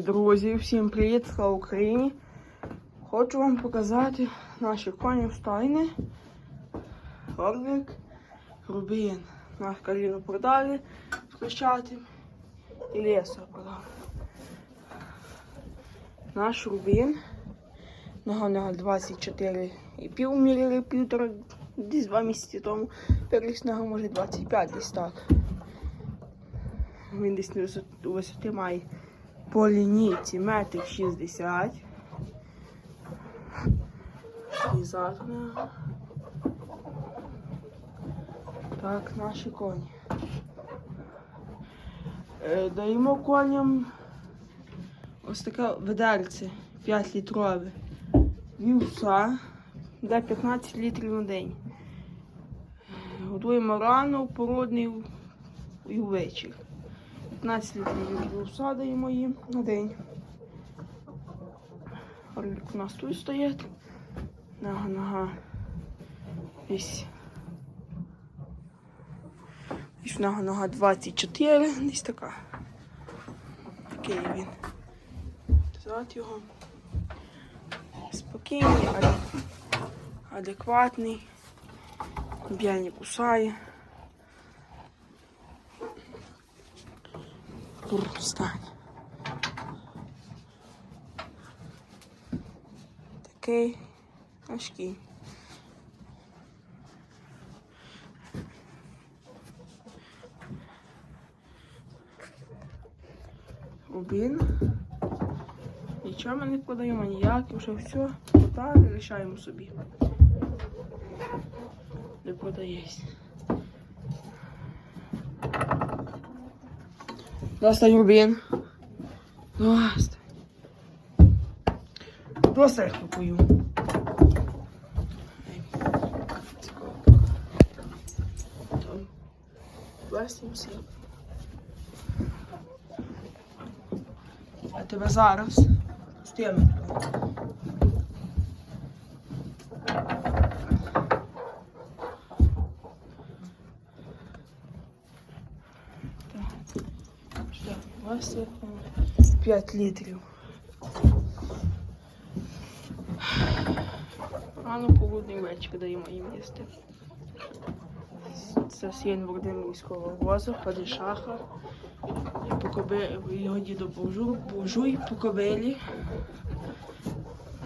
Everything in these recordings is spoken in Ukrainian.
Друзі, всім привіт, слава Україні! Хочу вам показати наші коні в стайні. Орлик, Рубін. Наш каліну продали включати і лесо продали. Наш Рубін. Нога нога 24,5 міряли півтора, десь два місяці тому. Переліз нога може 25 десь так. Він десь висот- висоти має по лінійці метр шістдесят. І задня. Так, наші коні. Е, Даємо коням ось таке ведерце 5 літрове. Вівса, де 15 літрів на день. Годуємо рано, породний і ввечері. 15 літрів вівса даємо їм на день. Орлик у нас тут стоїть. Нога, нога. Ось. Ось нога, нога 24, десь така. Такий він. Звати його. Спокійний, адекватний. Б'я кусає. Тур, встань. Такий кінь. Рубін. Нічого ми не подаємо, ніяк, вже все. Так, лишаємо собі. Не продається. Достань Рубін. Достань. Просто я купую. Пластимся. А тебе зараз з тими. Так. Висипаємо 5 літрів. Рано полудний вечір даємо їм їсти. Це сін Володимирського возу, падишаха. Його діду буржуй по кобилі.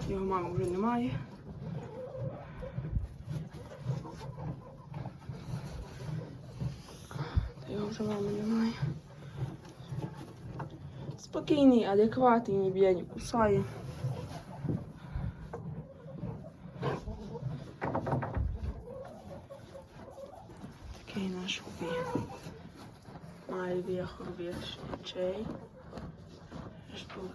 Його мами вже немає. Та його вже мами немає. Спокійний, адекватний, не б'є, не кусає. Такий наш хобі. Має очей. Аж тут.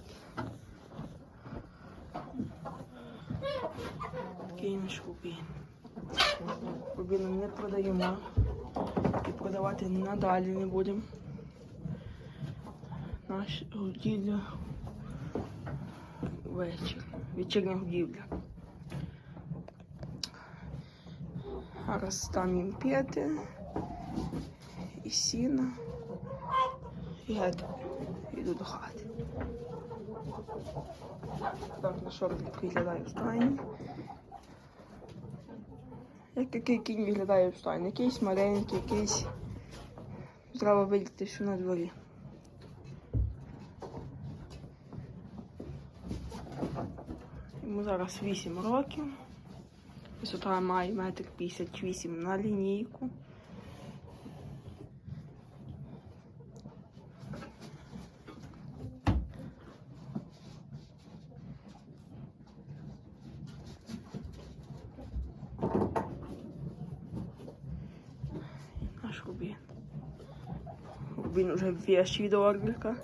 Такий наш хобі. Рубіном не продаємо і продавати надалі не будемо. Наш годівля вечір. Вечірня годівля. Зараз там їм п'яти і сіна. Геть йду до хати. Так на шортик виглядає в стані. Як який кінь виглядає в стані? Якийсь маленький, якийсь. Треба видіти, що на дворі. Йому зараз 8 років. Висота має метр 58 на лінійку. Наш Рубін. Рубін вже вещий до орлика.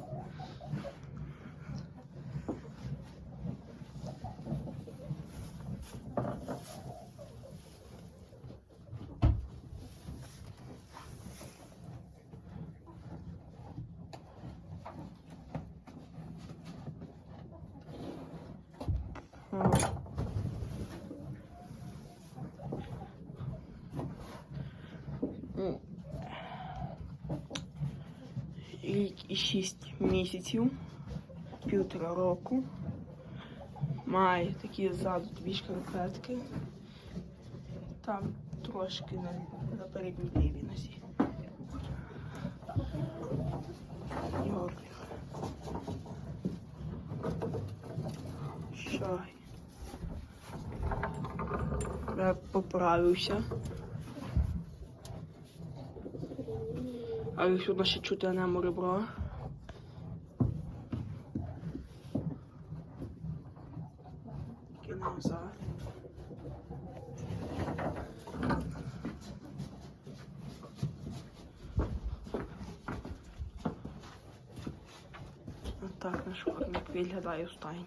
Рік і 6 місяців. півтора року. Має такі ззаду дві шкарпетки. Там трошки на, на передній лівій нозі. І орлик. Шай. Я поправився. Але сюди ще чути нему ребро. Кинув назад. Отак наш формик виглядає в стайні.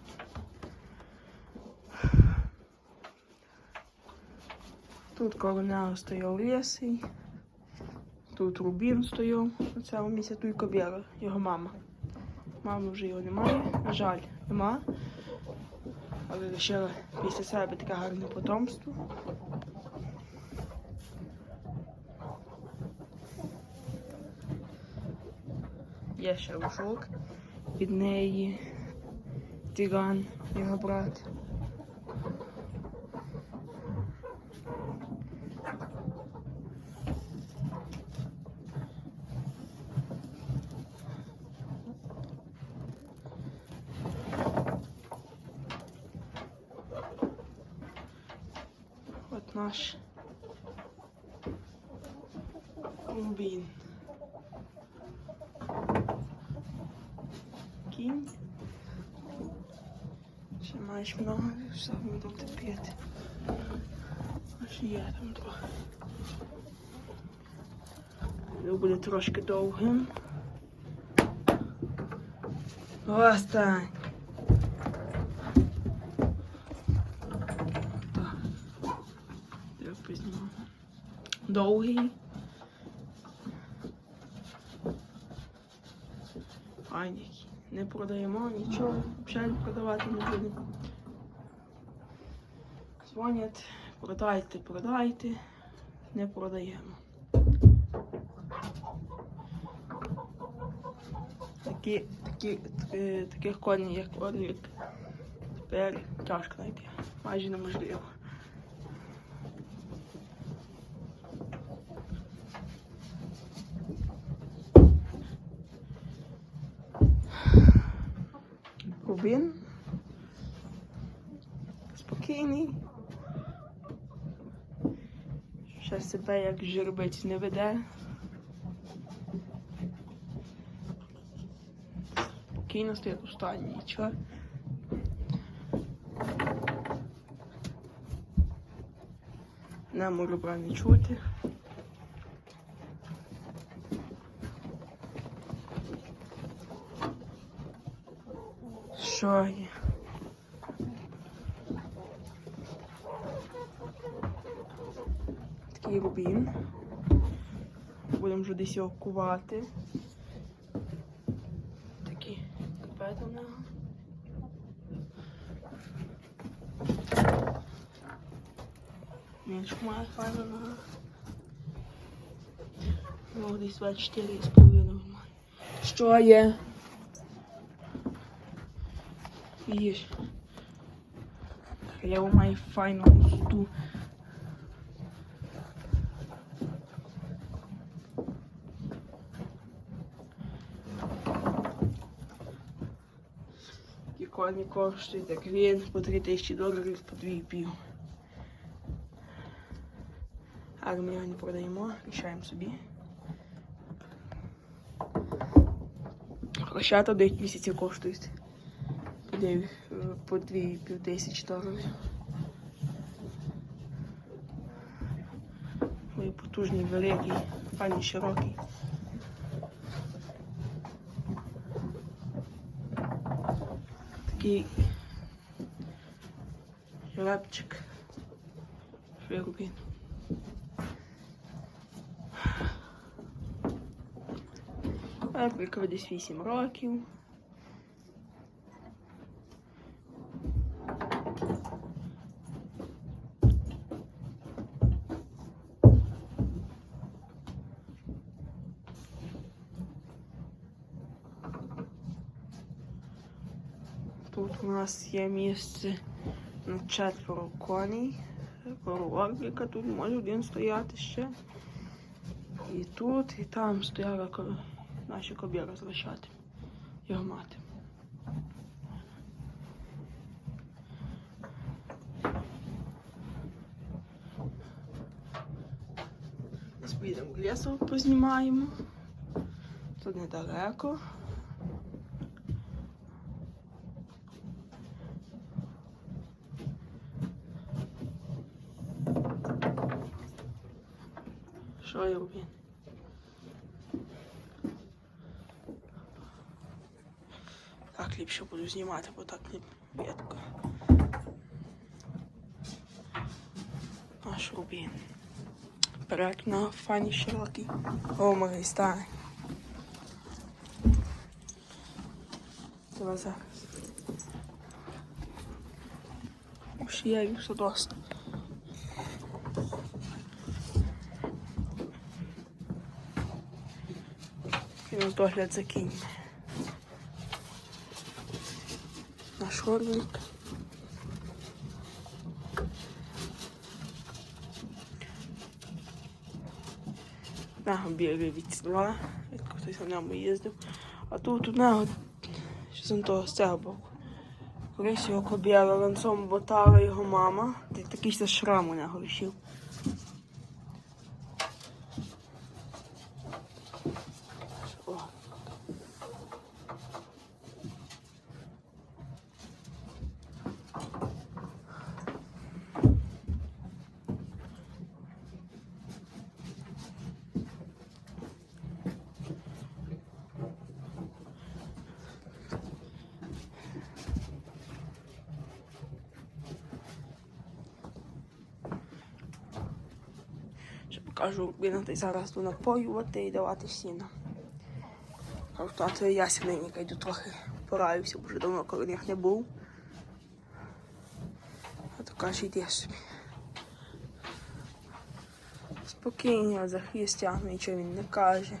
Тут коло нього стояв лісий. Тут Рубін стояв на цьому місці, тут і Кобєра, його мама. Мами вже його немає, на жаль, нема. Але лишила після себе таке гарне потомство. Є ще рушок від неї, тиран, його брат. Наш Рубін. Кінь. Ще маєш много, все ми там терпіти. Аж є там трохи. Він буде трошки довгим. Остань. Так. Я позніму. Довгий. Файний. Не продаємо нічого, взагалі продавати не будемо. Дзвонять, продайте, продайте, не продаємо. Такі, такі, е, таких коней, як Орлік, тепер тяжко знайти. Майже неможливо. Рубін. Спокійний. Ще себе як жеребець не веде. Спокійно стоїть у стані, нічого. Нам ребра не чути. Що є? Такий рубін. Будемо вже десь його кувати. Такі капети в нього. Мішку має файно нога. Ну, десь 24 з половиною має. Що є? Видиш? Я маю файну густу. Коні коштують, як він, по 3 тисячі доларів, по 2,5. Але ми його не продаємо, лишаємо собі. Лошата 9 місяців коштують. По 9, е, по 2,5 тисячі доларів. Ой, потужний, великий, файний, широкий. Такий жеребчик. Широкий. Африка десь 8 років. Тут у нас є місце на четверо коней. Орлика тут може один стояти ще. І тут, і там стояла наші кобіри з лошати. Його мати. В лісу, познімаємо. Тут недалеко. Що я роблю? Так ліпше буду знімати, бо так ліп рідко. Наш рубін. Вперед на фані широкий. О, мої старий. Давай зараз. Уж я їх все досить. Мінус догляд за кіньми. Наш орлик. На біли від села, хтось на ньому їздив. А тут у нього з того з цього боку. Колись його кобіла ланцом ботала його мама. Та такий ще шрам у нього висів. Ще покажу, він ти зараз тут напоювати і давати сіно. Кажу, тато я сіненька йду трохи пораюся, бо вже давно коли не був. А то каже, йди собі. Спокійно, за хвіст нічого він не каже.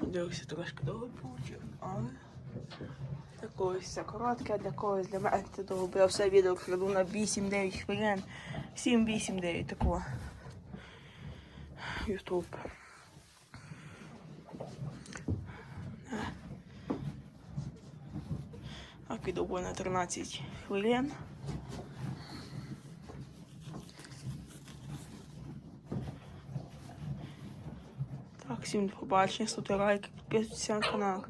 Дивився трошки довго получив, але когось це коротке, для когось для мене це довго. Я все відео кладу на 8-9 хвилин. 7-8-9 такого. Ютуб. Так, відео на 13 хвилин. Так, всім побачення, ставте лайки, підписуйтесь на канал.